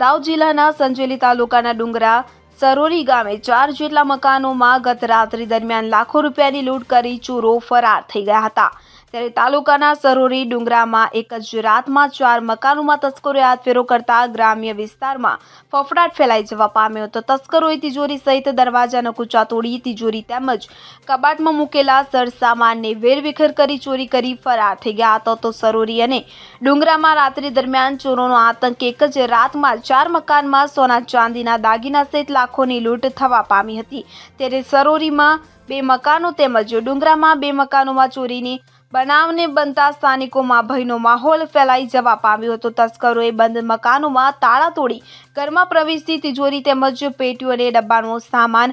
દાહોદ જિલ્લાના સંજેલી તાલુકાના ડુંગરા સરોરી ગામે ચાર જેટલા મકાનોમાં ગત રાત્રિ દરમિયાન લાખો રૂપિયાની લૂંટ કરી ચોરો ફરાર થઈ ગયા હતા. ત્યારે તાલુકાના સરોરી ડુંગરામાં એક જ રાતમાં ચાર મકાનોમાં તસ્કરોએ હાથફેરો કરતા ગ્રામ્ય વિસ્તારમાં ફફડાટ ફેલાઈ જવા પામ્યો હતો. તસ્કરોએ તિજોરી સહિત દરવાજાના કૂચા તોડી, તિજોરી તેમજ કબાટમાં મૂકેલા સરસામાનને વેરવિખેર કરી ચોરી કરી ફરાર થઈ ગયા હતા. તો સરોરી અને ડુંગરામાં રાત્રિ દરમિયાન ચોરોનો આતંક એક જ રાતમાં ચાર મકાનમાં સોના ચાંદીના દાગીના સહિત લાખોની લૂંટ થવા પામી હતી. ત્યારે સરોરીમાં બે મકાનો તેમજ ડુંગરામાં બે મકાનોમાં ચોરીની બનાવને બનતા સ્થાનિકોમાં ભયનો માહોલ ફેલાઈ જવા પામ્યો હતો. તસ્કરોએ બંધ મકાનોમાં તાળા તોડી ઘરમાં પ્રવેશતી તિજોરી તેમજ પેટીઓ અને ડબ્બાનો સામાન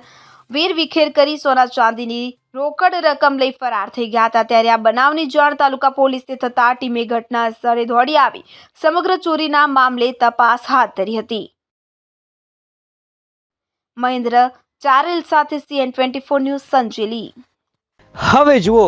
વેરવિખેર કરી સોના ચાંદીની રોકડ રકમ લઈ ફરાર થઈ ગયા હતા. ત્યારે આ બનાવની જાણ તાલુકા પોલીસને થતાં ટીમે ઘટના સ્થળે દોડી આવી. સમગ્ર ચોરીના મામલે તપાસ હાથ ધરી હતી. મહેન્દ્ર ચારેલ સાથે CN twenty four news Sanjeli. હવે જુઓ